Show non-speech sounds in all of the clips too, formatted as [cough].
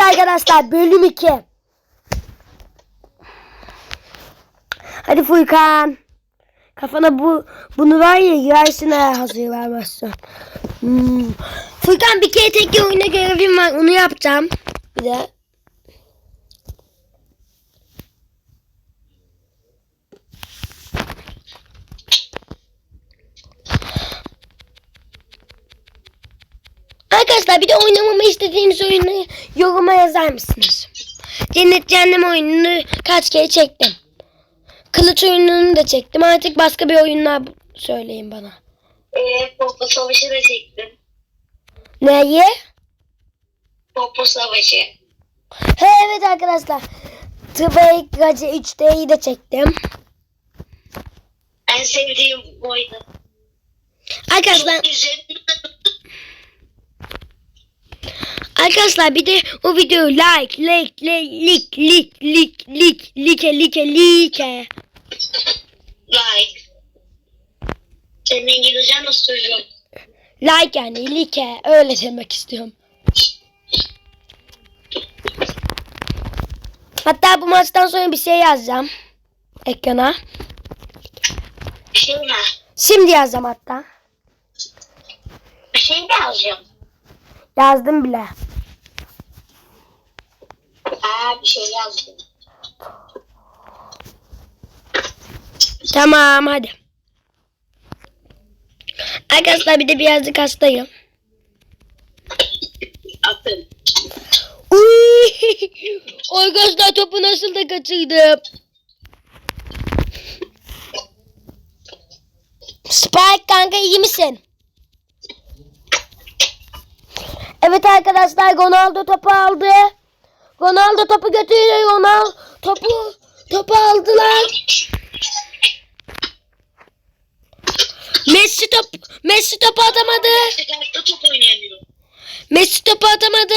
arkadaşlar bölüm 2. Hadi Furkan. Kafana bu bunu var ya yersin eğer hazır vermezsen. Hmm. Furkan bir kere tek oyuna görevim var onu yapacağım. Bir de Arkadaşlar bir de oynamamı istediğiniz oyunu yoruma yazar mısınız? Cennet Cehennem oyununu kaç kere çektim. Kılıç oyununu da çektim. Artık başka bir oyunlar söyleyin bana. Ee, Popo Savaşı da çektim. Neyi? Popo Savaşı. He evet arkadaşlar. Tıbey Gacı 3D'yi de çektim. En sevdiğim oyunu. Arkadaşlar, Üzerinde arkadaşlar bir de o videoyu like, like, like, lik, lik, lik, lik, like, like, like. like. Senin İngilizcen nasıl söylüyorum? Like yani like öyle demek istiyorum. Hatta bu maçtan sonra bir şey yazacağım ekrana. Bir şey mi? Şimdi yazacağım hatta. Bir şey mi yazacağım? Yazdım bile. Ha bir şey yazdım. Tamam hadi. Arkadaşlar bir de birazcık hastayım. Attım. Uy! [laughs] Arkadaşlar topu nasıl da kaçırdım. Spike kanka iyi misin? Evet arkadaşlar Ronaldo topu aldı. Ronaldo topu götürüyor. Ronaldo topu topu aldılar. Messi top Messi topu atamadı. Top. Messi topu atamadı.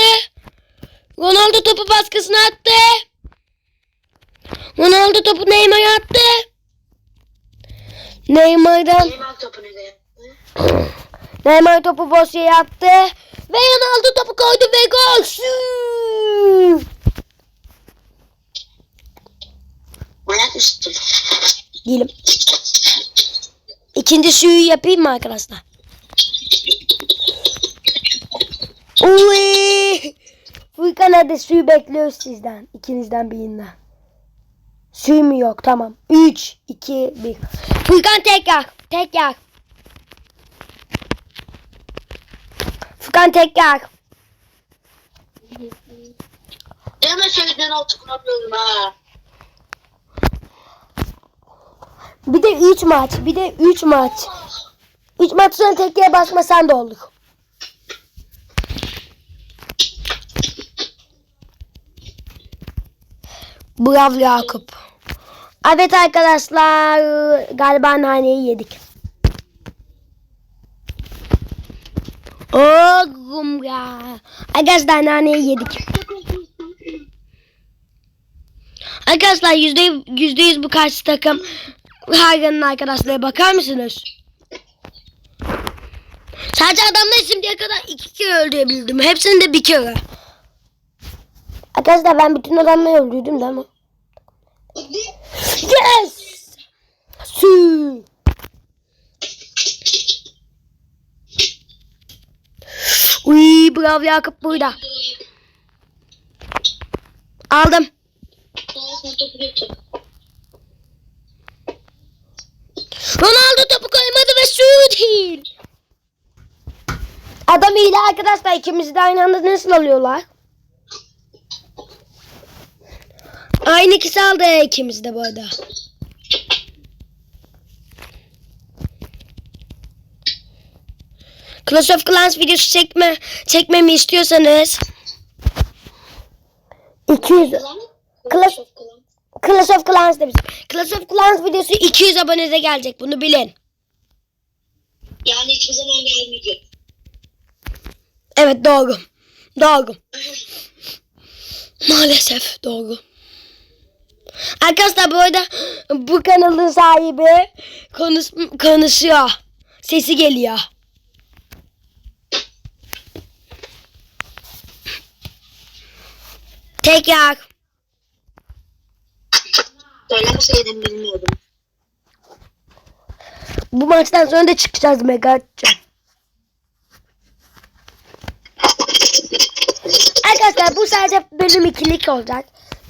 Ronaldo topu baskısına attı. Ronaldo topu Neymar'a attı. Neymar'dan Neymar topunu da yaptı. Neymar topu Bosya'ya attı. Ve Ronaldo topu koydu ve gol. Manyak mısın? Değilim. İkinci suyu yapayım mı arkadaşlar? Uy! Furkan hadi suyu bekliyoruz sizden. İkinizden birinden. Suyu mu yok? Tamam. 3, 2, 1. Furkan tekrar. Tekrar. Furkan tekrar. Hemen söylediğin altı kuramıyorum ha. Bir de 3 maç. Bir de 3 maç. 3 maç sonra tekrar basmasan da olur. Bravo Yakup. Evet arkadaşlar galiba naneyi yedik. Oğlum ya. Arkadaşlar naneyi yedik. Arkadaşlar yüzde yüz bu karşı takım Hargan'ın arkadaşlara bakar mısınız? Sadece adamları şimdiye kadar iki kere öldürebildim. Hepsini de bir kere. Arkadaşlar ben bütün adamları öldürdüm değil mi? Yes! Su! Uy bravo Yakup burada. Aldım. Ronaldo topu koymadı ve şut değil. Adam iyi arkadaşlar ikimizi de aynı anda nasıl alıyorlar? Aynı ikisi aldı ikimiz de bu arada. Clash of Clans videosu çekme çekmemi istiyorsanız 200 Klan? Clash-. Clash of Clans demiş. Clash of Clans videosu 200 abonede gelecek bunu bilin. Yani hiçbir zaman gelmeyecek. Evet doğru. Doğru. [laughs] Maalesef doğru. Arkadaşlar bu arada bu kanalın sahibi konuş, konuşuyor. Sesi geliyor. Tekrar. Söylemeseydim bilmiyordum. Bu maçtan sonra da çıkacağız mega atacağım. Arkadaşlar bu sadece bölüm 2'lik olacak.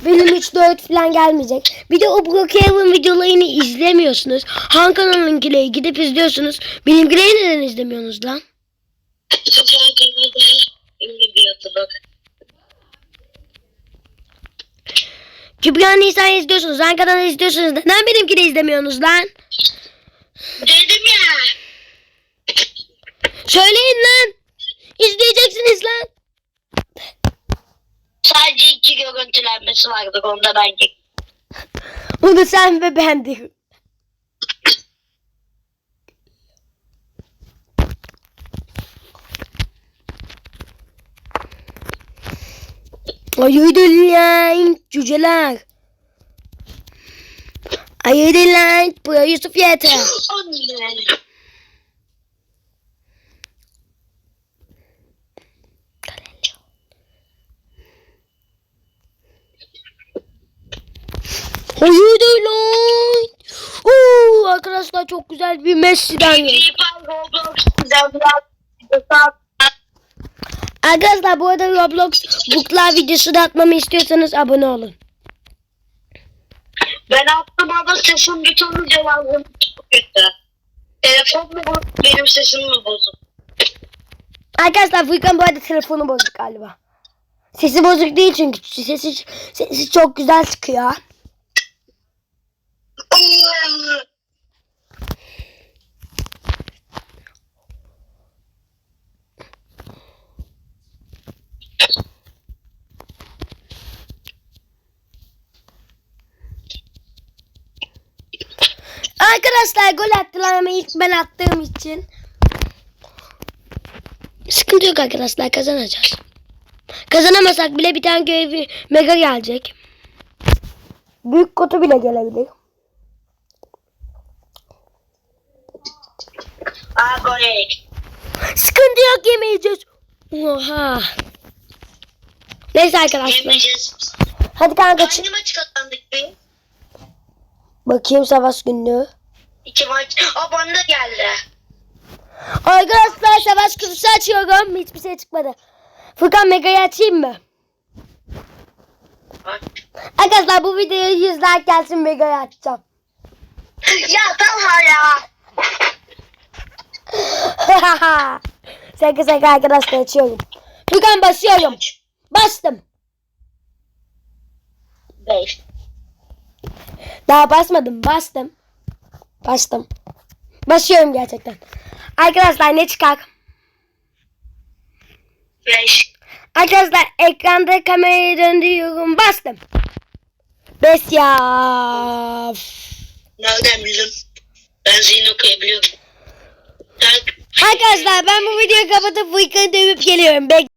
Bölüm 3 4 falan gelmeyecek. Bir de o Brookhaven videolarını izlemiyorsunuz. Han kanalınkileri gidip izliyorsunuz. Benimkileri neden izlemiyorsunuz lan? Süper Kanada ünlü bir. Kübra Nisa'yı izliyorsunuz. Kanalı izliyorsunuz. Neden benimkileri izlemiyorsunuz lan? Dedim ya. Söyleyin lan. İzleyeceksiniz lan. Sadece iki görüntülenmesi vardır onda bence. Onu sen ve ben Hayırdır cüceler. Hayırdır lan buraya Yusuf yeter. Hayırdır lan. Oo, arkadaşlar çok güzel bir Messi'den geldi. FIFA Roblox güzel biraz Arkadaşlar bu arada Roblox Booklar videosu da atmamı istiyorsanız abone olun. Ben attım ama sesim bir türlü cevabım çok kötü. Telefon mu bozuk benim sesim mi bozuk? Arkadaşlar Furkan bu arada telefonu bozuk galiba. Sesi bozuk değil çünkü sesi, sesi çok güzel çıkıyor. Arkadaşlar gol attılar ama ilk ben attığım için. Sıkıntı yok arkadaşlar kazanacağız. Kazanamasak bile bir tane görevi mega gelecek. Büyük kutu bile gelebilir. Aa gol yedik. Sıkıntı yok yemeyeceğiz. Oha. Neyse arkadaşlar. Yemeyeceğiz. Hadi kanka. Hangi maç kazandık bir? Bakayım savaş günlüğü. İki maç. Aa bana da geldi. Arkadaşlar savaş kutusu açıyorum. Hiçbir şey çıkmadı. Furkan Mega'yı açayım mı? Bak. Arkadaşlar bu videoya 100 like gelsin Mega'yı açacağım. [laughs] ya Talha ya. [laughs] şaka şaka arkadaşlar açıyorum. Furkan basıyorum. Bastım. Beş. Daha basmadım. Bastım. Bastım. Basıyorum gerçekten. Arkadaşlar ne çıkar? Beş. Arkadaşlar ekranda kamerayı döndürüyorum. Bastım. Bes ya. Nereden bildin? Ben zihin okuyabiliyorum. Arkadaşlar ben bu videoyu kapatıp Furkan'ı dövüp geliyorum. Bek